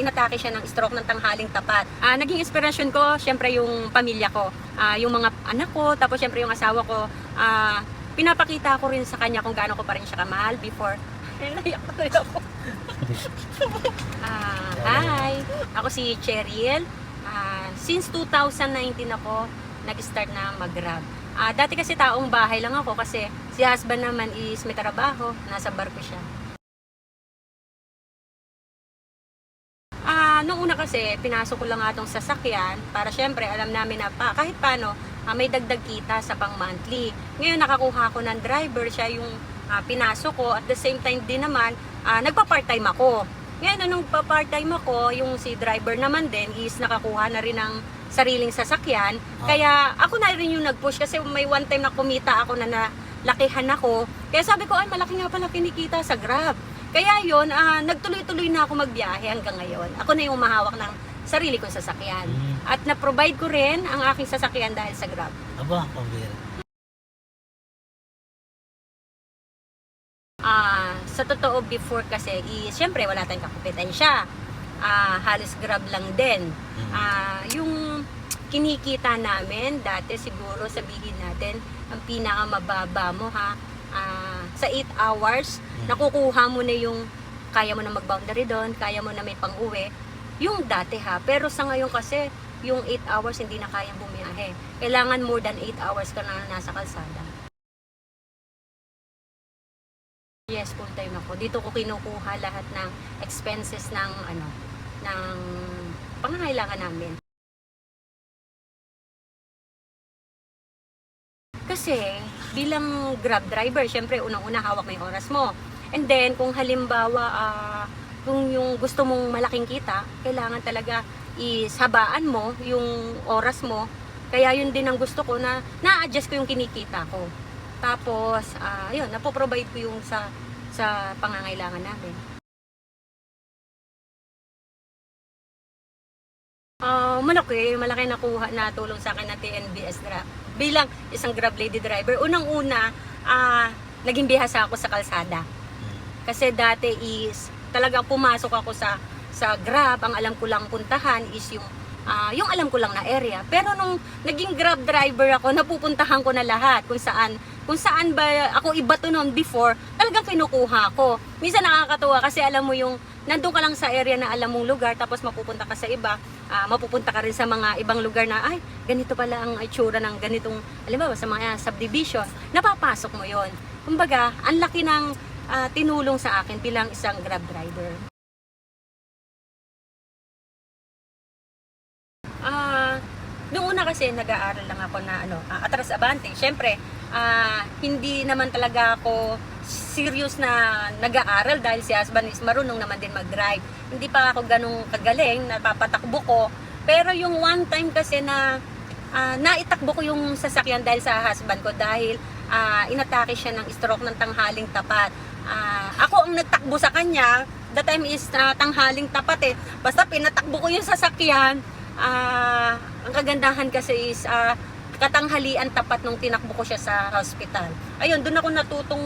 inatake siya ng stroke ng tanghaling tapat. Ah, naging inspirasyon ko, syempre yung pamilya ko, ah, yung mga anak ko, tapos syempre yung asawa ko. Ah, pinapakita ko rin sa kanya kung gaano ko pa rin siya kamahal before. Naiyak na rin ako. Ah, hi, ako si Cheryl. Ah, since 2019 ako nag-start na mag-grab. Ah, dati kasi taong bahay lang ako kasi si husband naman is may trabaho, nasa barko siya. Ah, una kasi, pinasok ko lang nga tong sasakyan para syempre alam namin na pa, kahit paano, ah, may dagdag kita sa pang monthly. Ngayon nakakuha ko ng driver, siya yung ah, pinasok ko. At the same time din naman, ah, nagpa-part-time ako. Ngayon, nung pa-part-time ako, yung si driver naman din is nakakuha na rin ng sariling sasakyan. Kaya ako na rin yung nag-push kasi may one time na kumita ako na nalakihan ako. Kaya sabi ko, ay malaki nga pala kinikita sa Grab. Kaya yun, ah, nagtuloy-tuloy na ako magbiyahe hanggang ngayon. Ako na yung umahawak ng sarili kong sasakyan. Mm. At na-provide ko rin ang aking sasakyan dahil sa Grab. Aba, pambira. Ah, sa totoo before kasi, is, syempre wala tayong kakumpetensya. Ah, halos Grab lang din. Mm. Ah, yung kinikita namin dati siguro sabihin natin ang pinakamababa mo ha ah, sa 8 hours nakukuha mo na yung kaya mo na mag-boundary doon, kaya mo na may pang-uwi. Yung dati ha, pero sa ngayon kasi yung 8 hours hindi na kayang bumiyahe. Kailangan more than 8 hours ka na nasa kalsada. Yes, full time ako. Dito ko kinukuha lahat ng expenses ng ano, ng pangangailangan namin. Kasi bilang Grab driver, syempre unang-una hawak mo yung oras mo. And then kung halimbawa ah, kung yung gusto mong malaking kita, kailangan talaga is habaan mo yung oras mo. Kaya yun din ang gusto ko na na-adjust ko yung kinikita ko. Tapos, ah yun, napoprovide ko yung sa sa pangangailangan namin. Ah, malaki, malaki nakuha na tulong sa akin ng TNBS Grab. Bilang isang Grab lady driver, unang-una, ah, naging bihasa ako sa kalsada. Kasi dati is talagang pumasok ako sa sa Grab, ang alam ko lang puntahan is yung ah, yung alam ko lang na area. Pero nung naging Grab driver ako, napupuntahan ko na lahat kung saan kung saan ba ako iba to noon before, talagang kinukuha ko. Minsan nakakatuwa kasi alam mo yung nandun ka lang sa area na alam mong lugar tapos mapupunta ka sa iba, ah, mapupunta ka rin sa mga ibang lugar na ay ganito pala ang itsura ng ganitong alam sa mga subdivision, napapasok mo yon. Kumbaga, ang laki ng ah, tinulong sa akin bilang isang Grab driver. Ah, nung una kasi nag-aaral lang ako na ano, ah, atras abante. Syempre, ah, hindi naman talaga ako serious na nag-aaral dahil si husband is marunong naman din mag-drive. Hindi pa ako ganong kagaling, napapatakbo ko. Pero yung one time kasi na ah, naitakbo ko yung sasakyan dahil sa husband ko dahil ah, inatake siya ng stroke ng tanghaling tapat. Ah, ako ang nagtakbo sa kanya, the time is ah, tanghaling tapat eh. Basta pinatakbo ko yung sasakyan, ah, ang kagandahan kasi is ah, katanghalian tapat nung tinakbo ko siya sa hospital. Ayun, doon ako natutong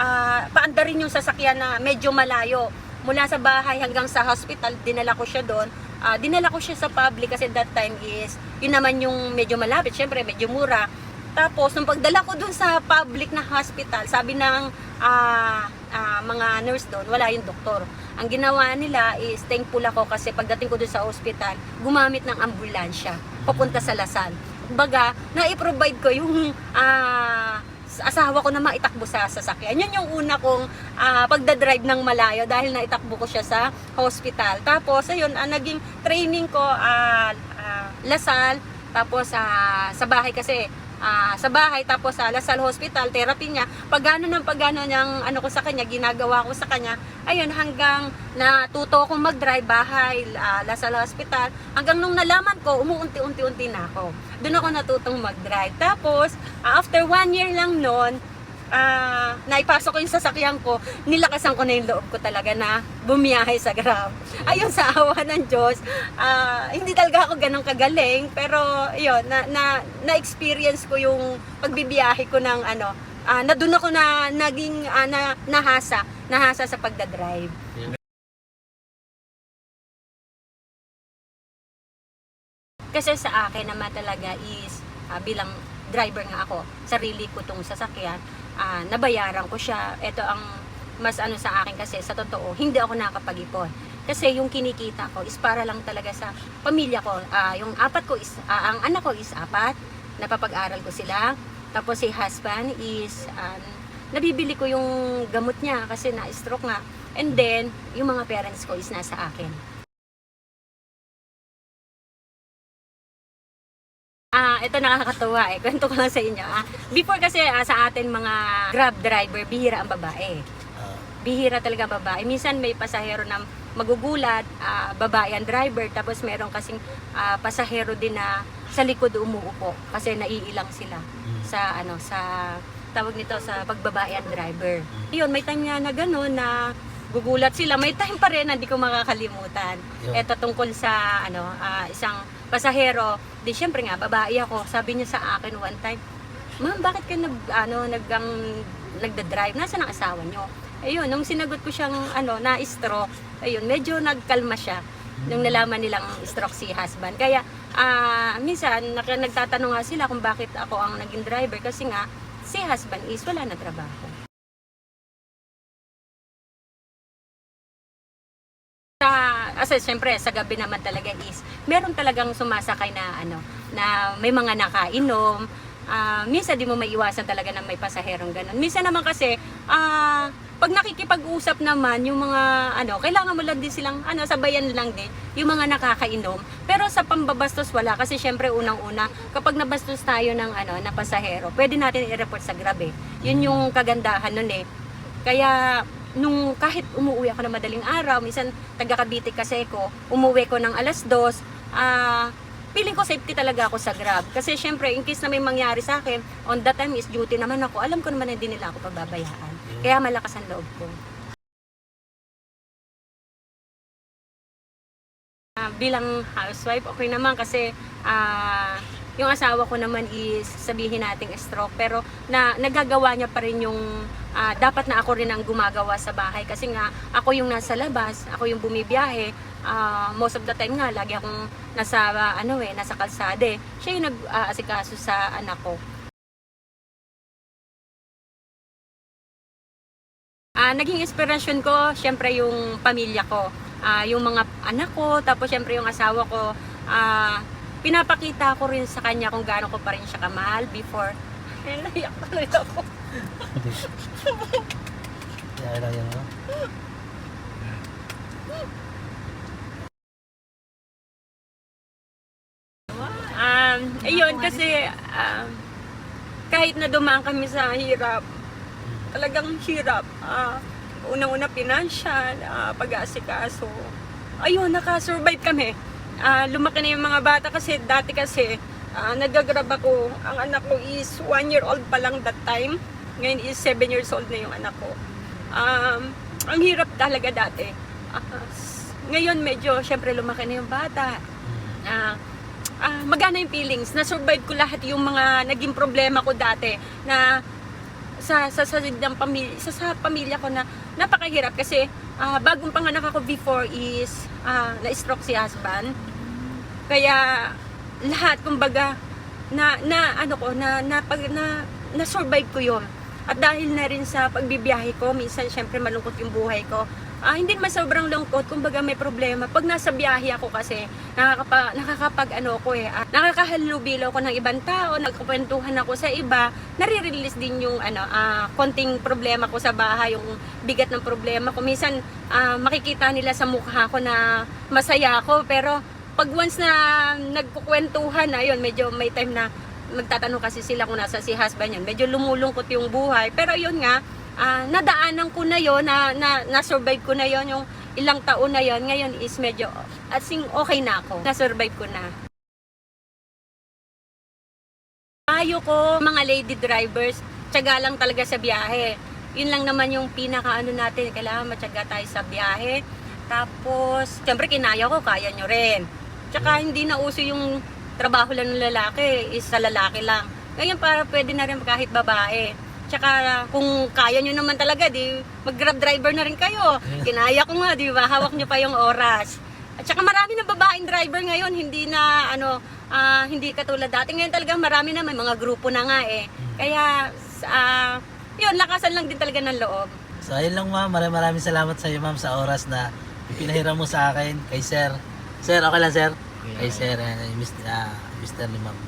ah, paandarin yung sasakyan na medyo malayo. Mula sa bahay hanggang sa hospital, dinala ko siya doon. Ah, dinala ko siya sa public kasi that time is, yun naman yung medyo malapit. Syempre, medyo mura. Tapos, nung pagdala ko doon sa public na hospital, sabi ng ah, ah, mga nurse doon, wala yung doktor. Ang ginawa nila is, thankful ako kasi pagdating ko doon sa hospital, gumamit ng ambulansya, papunta sa Lasal. Baga, na-provide ko yung ah, asawa ko na maitakbo sa sasakyan. Yun yung una kong ah, pagdadrive ng malayo dahil naitakbo ko siya sa hospital. Tapos, ayun, ang naging training ko, ah, ah, Lasal, tapos ah, sa bahay kasi, ah, sa bahay, tapos sa Lasal Hospital, therapy niya. Pagano ng pagano niyang ano ko sa kanya, ginagawa ko sa kanya, ayun, hanggang natuto akong mag-drive bahay, ah, Lasal Hospital, hanggang nung nalaman ko, umuunti-unti-unti na ako. Doon ako natutong mag-drive. Tapos, ah, after one year lang noon, ah, naipasok ko yung sasakyan ko, nilakasan ko na yung loob ko talaga na bumiyahe sa Grab. Ayun, sa awa ng Diyos, ah, hindi talaga ako ganun kagaling, pero yun, na, na, na-experience ko yung pagbibiyahe ko ng ano, ah, na doon ako na naging ah, na, nahasa, nahasa sa pagdadrive. Kasi sa akin naman talaga is ah, bilang driver nga ako, sarili ko tong sasakyan, ah, nabayaran ko siya. Ito ang mas ano sa akin kasi sa totoo, hindi ako nakakapag-ipon. Kasi yung kinikita ko is para lang talaga sa pamilya ko. Ah, yung apat ko is, ah, ang anak ko is apat, napapag-aral ko sila. Tapos si husband is, um, nabibili ko yung gamot niya kasi na-stroke nga. And then, yung mga parents ko is nasa akin. Ah, ito nakakatuwa eh. Kwento ko lang sa inyo. Ah, before kasi ah, sa atin mga Grab driver, bihira ang babae. Ah, Bihira talaga babae. Minsan may pasahero na magugulat, ah, babae ang driver, tapos meron kasing ah, pasahero din na sa likod umuupo kasi naiilang sila mm. sa ano sa tawag nito sa pagbabae ang driver. Yun, may time nga na gano'n na gugulat sila. May time pa rin na hindi ko makakalimutan. Yun. Ito tungkol sa ano ah, isang pasahero. Di syempre nga babae ako. Sabi niya sa akin one time, "Ma'am, bakit ka nag ano nagang nagda-drive? Nasaan ang asawa niyo?" Ayun, nung sinagot ko siyang ano na stroke, ayun, medyo nagkalma siya nung nalaman nilang stroke si husband. Kaya ah minsan nagtatanong nga sila kung bakit ako ang naging driver kasi nga si husband is wala na trabaho. Kasi syempre sa gabi naman talaga is meron talagang sumasakay na ano na may mga nakainom. Ah, minsan di mo maiwasan talaga na may pasaherong ganun. Minsan naman kasi ah pag nakikipag-usap naman yung mga ano, kailangan mo lang din silang ano sabayan lang din yung mga nakakainom. Pero sa pambabastos wala kasi syempre unang-una kapag nabastos tayo ng ano na pasahero, pwede natin i-report sa Grab eh. Yun yung kagandahan nun eh. Kaya nung kahit umuwi ako ng madaling araw, minsan taga Cavite kasi ko, umuwi ko ng alas dos, ah feeling ko safety talaga ako sa Grab. Kasi syempre, in case na may mangyari sa akin, on that time is duty naman ako, alam ko naman na hindi nila ako pagbabayaan. Kaya malakas ang loob ko. Ah, bilang housewife, okay naman kasi ah, yung asawa ko naman is sabihin nating stroke pero na nagagawa niya pa rin yung ah, dapat na ako rin ang gumagawa sa bahay kasi nga ako yung nasa labas, ako yung bumibiyahe. Ah, most of the time nga lagi akong nasa ano eh, nasa kalsada eh. Siya yung nag-aasikaso sa anak ko. Ah, naging inspirasyon ko, syempre yung pamilya ko, Ah, yung mga anak ko, tapos syempre yung asawa ko. Ah, pinapakita ko rin sa kanya kung gaano ko pa rin siya kamahal before. Ay, naiyak tuloy ako. Lang yan? Um, ayun, kasi um, kahit na dumaan kami sa hirap, talagang hirap. Ah, unang-una financial, ah, pag-aasikaso. Ayun, nakasurvive kami. Ah, lumaki na yung mga bata kasi dati kasi ah, nagagrab ako. Ang anak ko is one year old pa lang that time. Ngayon is seven years old na yung anak ko. Um, ang hirap talaga dati. S- ngayon medyo, syempre lumaki na yung bata. Ah, ah, magana yung feelings. Na-survive ko lahat yung mga naging problema ko dati na sa sa sa, ng pamilya, sa, sa pamilya ko na napakahirap kasi ah, bagong panganak ako before is ah, na-stroke si husband. Kaya lahat kumbaga na na ano ko na na pag na, na survive ko 'yon. At dahil na rin sa pagbibiyahe ko, minsan syempre malungkot yung buhay ko. Ah, hindi naman sobrang lungkot, kumbaga may problema. Pag nasa biyahe ako kasi, nakakapa, nakakapag ano ko eh, ah, nakakahalubilo ko ng ibang tao, nagkukwentuhan ako sa iba, nare-release din yung ano, ah, konting problema ko sa bahay, yung bigat ng problema ko. Minsan, ah, makikita nila sa mukha ko na masaya ako, pero pag once na nagkukwentuhan na yun, medyo may time na magtatanong kasi sila kung nasa si husband yun. Medyo lumulungkot yung buhay. Pero yun nga, ah, nadaanan ko na yon na, na, na-survive ko na yon yung ilang taon na yon Ngayon is medyo, asing okay na ako. Na-survive ko na. Ayo ko, mga lady drivers, tiyaga lang talaga sa biyahe. Yun lang naman yung pinaka ano natin, kailangan matyaga tayo sa biyahe. Tapos, siyempre kinaya ko, kaya nyo rin. Tsaka hindi na uso yung trabaho lang ng lalaki, is sa lalaki lang. Ngayon para pwede na rin kahit babae. Tsaka kung kaya nyo naman talaga, di mag-grab driver na rin kayo. Kinaya ko nga, di ba? Hawak nyo pa yung oras. At saka marami na babaeng driver ngayon, hindi na ano, ah, hindi katulad dati. Ngayon talagang marami na, may mga grupo na nga eh. Kaya, ah, yun, lakasan lang din talaga ng loob. So ayun lang ma'am, maraming maraming salamat sa iyo ma'am sa oras na ipinahiram mo sa akin kay sir. Sir, okay lang sir? Kay sir, eh, Mr. ah, Mr. ni ma'am.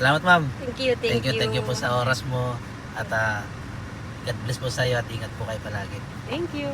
Salamat ma'am. Thank you, thank, Thank you, thank you po sa oras mo at ah, God bless po sa iyo at ingat po kayo palagi. Thank you.